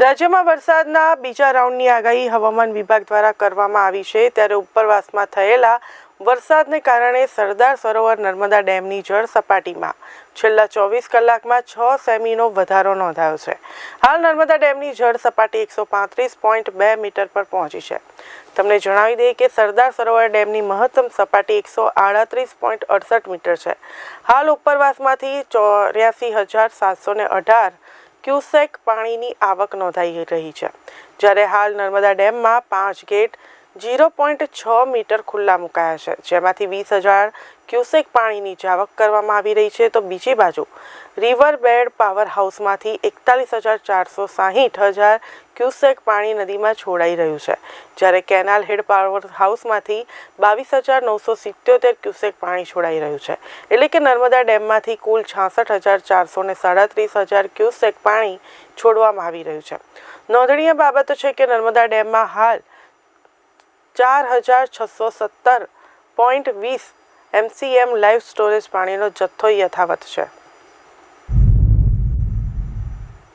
રાજ્યમાં વરસાદના બીજા રાઉન્ડની આગાહી હવામાન વિભાગ દ્વારા કરવામાં આવી છે. ત્યારે ઉપરવાસમાં થયેલા વરસાદને કારણે સરદાર સરોવર નર્મદા ડેમની જળ સપાટીમાં છેલ્લા ચોવીસ કલાકમાં છ સેમીનો વધારો નોંધાયો છે. હાલ નર્મદા ડેમની જળ સપાટી એકસો પાંત્રીસ પોઈન્ટ બે મીટર પર પહોંચી છે. તમને જણાવી દઈએ કે સરદાર સરોવર ડેમની મહત્તમ સપાટી એકસો આડત્રીસ પોઈન્ટ અડસઠ મીટર છે. હાલ ઉપરવાસમાંથી ચોર્યાસી હજાર સાતસો ને અઢાર ક્યુસેક પાણીની આવક નોંધાઈ રહી છે. જ્યારે હાલ નર્મદા ડેમમાં પાંચ ગેટ ઝીરો પોઈન્ટ છ મીટર ખુલ્લા મુકાયા છે, જેમાંથી વીસ હજાર ક્યુસેક પાણીની જાવક કરવામાં આવી રહી છે. તો બીજી બાજુ રિવર બેડ પાવર હાઉસમાંથી એકતાલીસ હજાર ચારસો સાહીઠ હજાર ક્યુસેક પાણી નદીમાં છોડાઈ રહ્યું છે. જ્યારે કેનાલ હેડ પાવર હાઉસમાંથી બાવીસ હજાર નવસો સિત્યોતેર ક્યુસેક પાણી છોડાઈ રહ્યું છે. એટલે કે નર્મદા ડેમમાંથી કુલ છાસઠ હજાર ચારસો ને સાડત્રીસ હજાર ક્યુસેક પાણી છોડવામાં આવી રહ્યું છે. નોંધનીય બાબત છે કે નર્મદા ડેમમાં હાલ ચાર હજાર છસો સત્તર પોઈન્ટ વીસ એમસીએમ લાઈવ સ્ટોરેજ પાણીનો જથ્થો યથાવત છે.